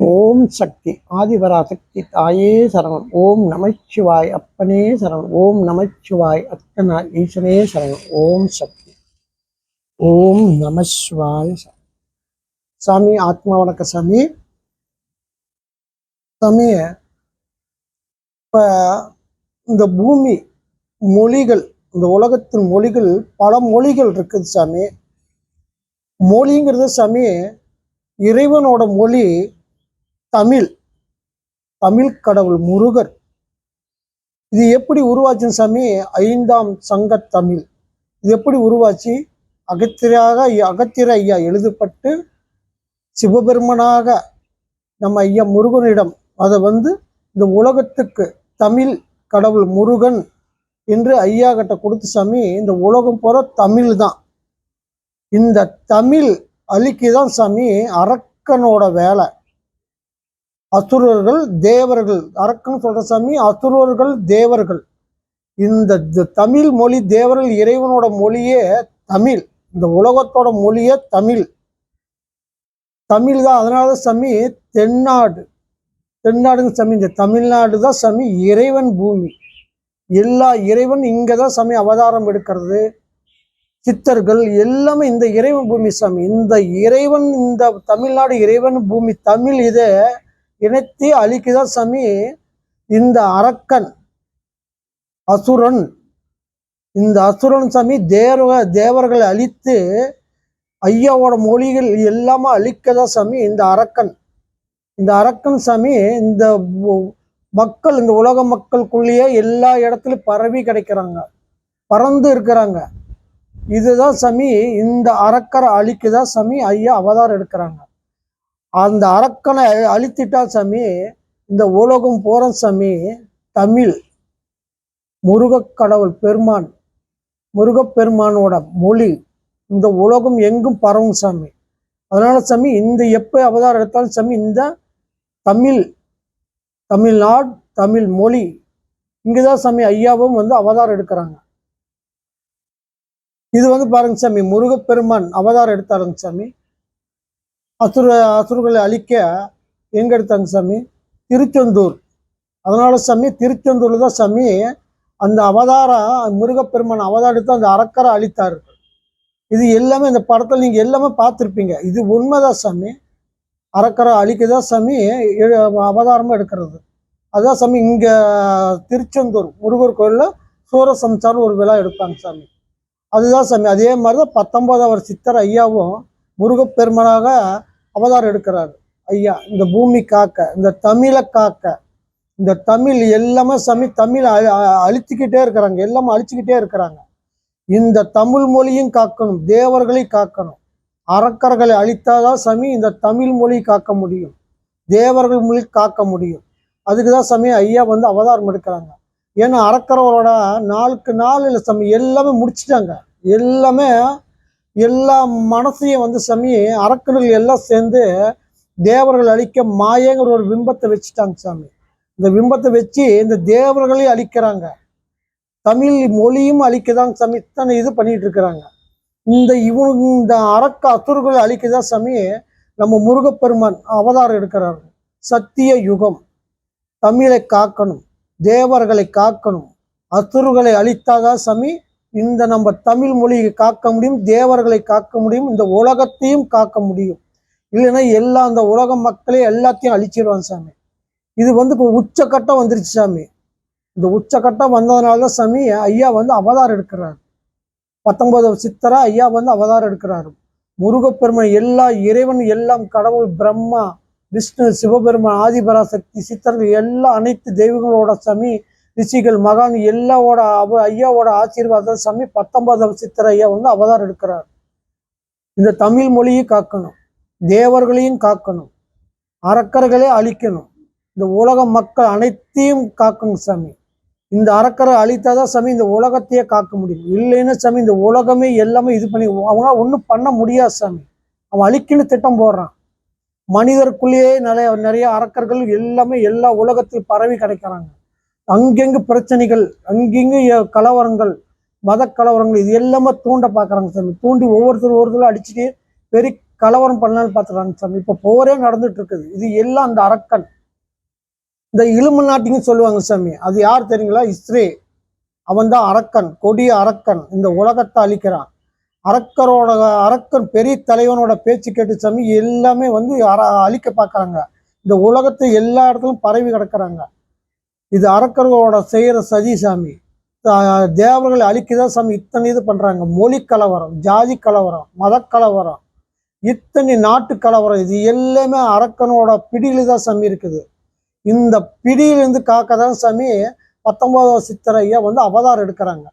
ஓம் சக்தி ஆதிபராசக்தி தாயே சரணம் ஓம் நமச்சிவாய் அப்பனே சரணம் ஓம் நமச்சிவாய் அத்தனா ஈசனே சரணம் ஓம் சக்தி. ஓம் நமசிவாய் சாமி ஆத்மா வணக்க சாமி. சாமி இப்ப இந்த பூமி மொழிகள் இந்த உலகத்தின் மொழிகள் பல மொழிகள் இருக்குது சாமி. மொழிங்கிறது சாமி இறைவனோட மொழி தமிழ் தமிழ் கடவுள் முருகர். இது எப்படி உருவாச்சுன்னு சாமி ஐந்தாம் சங்க தமிழ். இது எப்படி உருவாச்சு? அகத்திராக அகத்திர ஐயா எழுதப்பட்டு சிவபெருமனாக நம்ம ஐயா முருகனிடம் அதை வந்து இந்த உலகத்துக்கு தமிழ் கடவுள் முருகன் என்று ஐயா கிட்ட கொடுத்து சாமி இந்த உலகம் போற தமிழ் தான். இந்த தமிழ் அழிக்கு தான் சாமி அரக்கனோட வேலை. அசுரர்கள் தேவர்கள். அரக்கன் சொல்ற சாமி அசுரர்கள் தேவர்கள். இந்த த- தமிழ் மொழி தேவர்கள் இறைவனோட மொழியே தமிழ். இந்த உலகத்தோட மொழியே தமிழ். தமிழ் தான். அதனால தான் சாமி தென்னாடு. தென்னாடுங்க சாமி இந்த தமிழ்நாடு தான் சாமி இறைவன் பூமி. எல்லா இறைவன் இங்கே தான் சாமி அவதாரம் எடுக்கிறது. சித்தர்கள் எல்லாமே இந்த இறைவன் பூமி சாமி. இந்த இறைவன் இந்த தமிழ்நாடு இறைவன் பூமி தமிழ் இதை. இணைத்து அழிக்குதான் சாமி? இந்த அரக்கன் அசுரன் இந்த அசுரன் சாமி தேவ தேவர்களை அழித்து ஐயாவோட மொழிகள் எல்லாமே அழிக்கதான் சாமி? இந்த அரக்கன். இந்த அரக்கன் சாமி இந்த மக்கள் இந்த உலக மக்களுக்குள்ளேயே எல்லா இடத்துலயும் பரவி கிடைக்கிறாங்க. பறந்து இருக்கிறாங்க. இதுதான் சாமி இந்த அரக்கரை அழிக்குதான் சாமி? ஐயா அவதாரம் எடுக்கிறாங்க. அந்த அரக்கனை அழித்திட்டா சாமி. இந்த உலகம் போற சாமி. தமிழ். முருகக் கடவுள் பெருமான். முருகப்பெருமானோட மொழி. இந்த உலகம் எங்கும் பரவும் சாமி. அதனால சாமி இந்த எப்போ அவதாரம் எடுத்தாலும் சாமி இந்த தமிழ். தமிழ்நாடு தமிழ் மொழி. இங்குதான் சாமி ஐயாவும் வந்து அவதாரம் எடுக்கிறாங்க. இது வந்து பாருங்க சாமி முருகப்பெருமான் அவதாரம் எடுத்தாருங்க சாமி. அசுர அசுரர்களை அழிக்க எங்கே எடுத்தாங்க சாமி? திருச்செந்தூர். அதனால சாமி திருச்செந்தூர்ல தான் சாமி அந்த அவதாரம் முருகப்பெருமான் அவதாரத்தை அந்த அரக்கரை அழித்தார். இது எல்லாமே இந்த படத்தில் நீங்கள் எல்லாமே பார்த்துருப்பீங்க. இது உண்மைதான் சாமி. அரக்கரை அழிக்கதான் சாமி அவதாரமாக எடுக்கிறது. அதுதான் சாமி இங்கே திருச்செந்தூர் முருகர் கோயிலில் சூரசம்சாரம் ஒரு விழா எடுப்பாங்க சாமி. அதுதான் சாமி அதே மாதிரி தான் பத்தொம்போதாவது சித்தர் ஐயாவும் முருகப்பெருமனாக அவதாரம் எடுக்கிறார். ஐயா இந்த பூமி காக்க இந்த தமிழை காக்க இந்த தமிழ் எல்லாமே சமி தமிழ் அழி- அழிச்சுக்கிட்டே இருக்கிறாங்க. எல்லாமே அழிச்சுக்கிட்டே இருக்கிறாங்க. இந்த தமிழ் மொழியும் காக்கணும் தேவர்களை காக்கணும். அரக்கர்களை அழித்தாதான் சமி இந்த தமிழ் மொழி காக்க முடியும். தேவர்கள் மொழி காக்க முடியும். அதுக்கு தான் சாமி ஐயா வந்து அவதாரம் எடுக்கிறாங்க. ஏன்னா அறக்கிறவரோட நாளுக்கு நாள் இல்லை சாமி எல்லாமே முடிச்சிட்டாங்க. எல்லாமே எல்லா மனசையும் வந்து சாமி அரக்கர்கள் எல்லாம் சேர்ந்து தேவர்கள் அழிக்க மாயங்கிற ஒரு பிம்பத்தை வச்சுட்டாங்க சாமி. இந்த பிம்பத்தை வச்சு இந்த தேவர்களையும் அழிக்கிறாங்க. தமிழ் மொழியும் அழிக்கதாங்க சாமி இத்தனை இது பண்ணிட்டு இருக்கிறாங்க. இந்த இவங்க இந்த அரக்க அத்துர்களை அழிக்கதான் சாமி நம்ம முருகப்பெருமான் அவதாரம் எடுக்கிறாரு. சத்திய யுகம். தமிழை காக்கணும் தேவர்களை காக்கணும் அசுரர்களை அழித்தாதான் சாமி இந்த நம்ம தமிழ் மொழியை காக்க முடியும் தேவர்களை காக்க முடியும் இந்த உலகத்தையும் காக்க முடியும். இல்லைன்னா எல்லா அந்த உலக மக்களே எல்லாத்தையும் அழிச்சிடுவான் சாமி. இது வந்து இப்போ உச்சக்கட்டம் வந்துருச்சு சாமி. இந்த உச்சக்கட்டம் வந்ததுனால தான் சாமி ஐயா வந்து அவதாரம் எடுக்கிறாரு. பத்தொன்பதாவது சித்தரா ஐயா வந்து அவதாரம் எடுக்கிறாரு. முருகப்பெருமான் எல்லா இறைவன் எல்லாம் கடவுள் பிரம்மா விஷ்ணு சிவபெருமான் ஆதிபராசக்தி சித்தர்கள் எல்லா அனைத்து தெய்வங்களோட சாமி ரிஷிகள் மகான் எல்லாவோட அவ ஐயாவோட ஆசீர்வாதம் சாமி பத்தொன்பதாவது சித்தர் ஐயா வந்து அவதாரம் எடுக்கிறார். இந்த தமிழ் மொழியை காக்கணும் தேவர்களையும் காக்கணும் அரக்கர்களே அழிக்கணும். இந்த உலக மக்கள் அனைத்தையும் காக்கணும் சாமி. இந்த அரக்கரை அழித்தாதான் சாமி இந்த உலகத்தையே காக்க முடியும். இல்லைன்னு சாமி இந்த உலகமே எல்லாமே இது பண்ணி அவங்க ஒன்றும் பண்ண முடியாது சாமி. அவன் அழிக்கணும் திட்டம் போடுறான். மனிதருக்குள்ளேயே நிறைய நிறைய அரக்கர்கள் எல்லாமே எல்லா உலகத்தில் பரவி கிடைக்கிறாங்க. அங்கெங்கு பிரச்சனைகள் அங்கெங்கு கலவரங்கள் மத கலவரங்கள் இது எல்லாமே தூண்ட பார்க்குறாங்க சாமி. தூண்டி ஒவ்வொருத்தரும் ஒவ்வொருத்தரும் அடிச்சுட்டு பெரிய கலவரம் பண்ணலான்னு பார்த்துறாங்க சாமி. இப்போ போரே நடந்துட்டு இருக்குது. இது எல்லாம் அந்த அரக்கன். இந்த இலும்பு நாட்டின்னு சொல்லுவாங்க சாமி. அது யார் தெரியுங்களா? இஸ்ரே. அவன் தான் அரக்கன் கொடிய அரக்கன். இந்த உலகத்தை அழிக்கிறான். அரக்கரோட அரக்கன் பெரிய தலைவனோட பேச்சு கேட்டு சாமி எல்லாமே வந்து அழிக்க பார்க்குறாங்க இந்த உலகத்தை எல்லா இடத்துலும் பரவி கிடக்குறாங்க. இது அரக்கர்களோட செய்கிற சதி சாமி. தேவர்களை அழிக்கதான் சாமி இத்தனை இது பண்ணுறாங்க மொழி கலவரம் ஜாதி கலவரம் மத கலவரம் இத்தனை நாட்டு கலவரம் இது எல்லாமே அரக்கனோட பிடியில் தான் சாமி இருக்குது. இந்த பிடியிலிருந்து காக்க தான் சாமி பத்தொன்பதாவது சித்தர் வந்து அவதாரம் எடுக்கிறாங்க.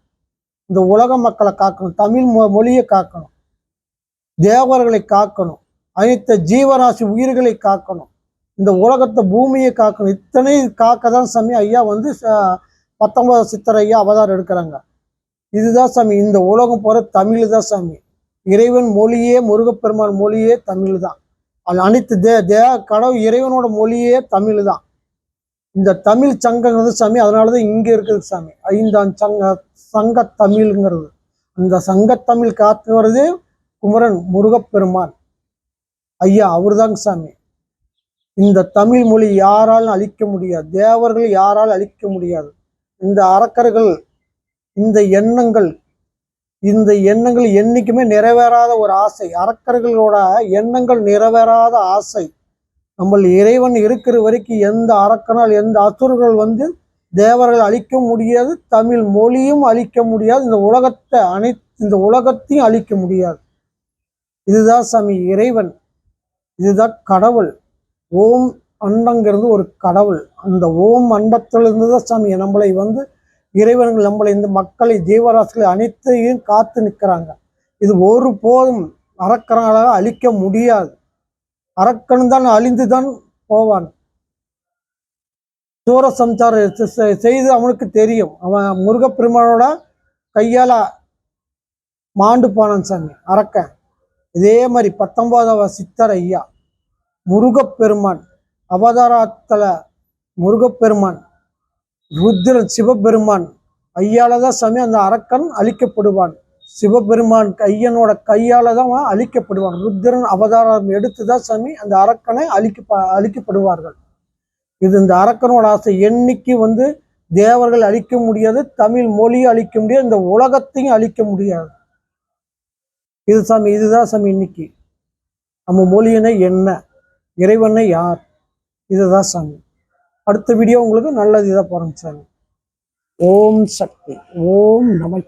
இந்த உலக மக்களை காக்கணும் தமிழ் மொ- மொழியை காக்கணும் தேவர்களை காக்கணும் அனைத்து ஜீவராசி உயிர்களை காக்கணும். இந்த உலகத்தை பூமியை காக்கணும் இத்தனை காக்க தான் சாமி ஐயா வந்து பத்தொன்பது சித்தர் ஐயா அவதாரம் எடுக்கிறாங்க. இதுதான் சாமி. இந்த உலகம் போகிற தமிழ் தான் சாமி. இறைவன் மொழியே முருகப்பெருமான் மொழியே தமிழ் தான். அது அனைத்து தே தே கடவுள் இறைவனோட மொழியே தமிழ் தான். இந்த தமிழ் சங்கங்கிறது சாமி அதனாலதான் இங்கே இருக்குது சாமி. ஐந்தாம் சங்க சங்க தமிழ்ங்கிறது. அந்த சங்கத்தமிழ் காத்து வருது குமரன் முருகப்பெருமான். ஐயா அவர் தாங்க சாமி. இந்த தமிழ் மொழி யாராலும் அழிக்க முடியாது. தேவர்கள் யாரால் அழிக்க முடியாது. இந்த அரக்கர்கள் இந்த எண்ணங்கள் இந்த எண்ணங்கள் என்றைக்குமே நிறைவேறாத ஒரு ஆசை. அரக்கர்களோட எண்ணங்கள் நிறைவேறாத ஆசை. நம்ம இறைவன் இருக்கிற வரைக்கும் எந்த அரக்கனால் எந்த அசுரர்கள் வந்து தேவர்கள் அழிக்க முடியாது தமிழ் மொழியும் அழிக்க முடியாது இந்த உலகத்தை அனை இந்த உலகத்தையும் அழிக்க முடியாது. இதுதான் சாமி இறைவன். இதுதான் கடவுள். ஓம் அண்டங்கிறது ஒரு கடவுள். அந்த ஓம் அண்டத்திலிருந்து தான் சாமி நம்மளை வந்து இறைவன்கள் நம்மளை இந்த மக்களை ஜீவராசிகளை அனைத்தையும் காத்து நிற்கிறாங்க இது ஒரு போதும் அரக்கனால அழிக்க முடியாது. அரக்கன் தான் அழிந்து தான் போவான். சூர சம்சாரம் செய்து அவனுக்கு தெரியும். அவன் முருகப்பெருமானோட கையால மாண்டு போனான் சாமி அரக்கன். இதே மாதிரி பத்தொன்பதாவது சித்தர் ஐயா. முருகப்பெருமான் அவதாரத்தில் முருகப்பெருமான் ருத்ரன் சிவபெருமான் ஐயால தான் சாமி அந்த அரக்கன் அழிக்கப்படுவான். சிவபெருமான் ஐயனோட கையால தான் அழிக்கப்படுவான். ருத்ரன் அவதாரம் எடுத்து தான் சாமி அந்த அரக்கனை அழிக்க அழிக்கப்படுவார்கள். இது இந்த அரக்கனோட ஆசை. என்னைக்கு வந்து தேவர்கள் அழிக்க முடியாது தமிழ் மொழியை அழிக்க முடியாது இந்த உலகத்தையும் அழிக்க முடியாது. இது சாமி இதுதான் சாமி இன்னைக்கு. நம்ம மொழியினை என்ன? இறைவனை யார்? இதுதான் சாமி அடுத்த வீடியோ உங்களுக்கு நல்லது இதாக போகிறோம் சாமி. ஓம் சக்தி. ஓம் நம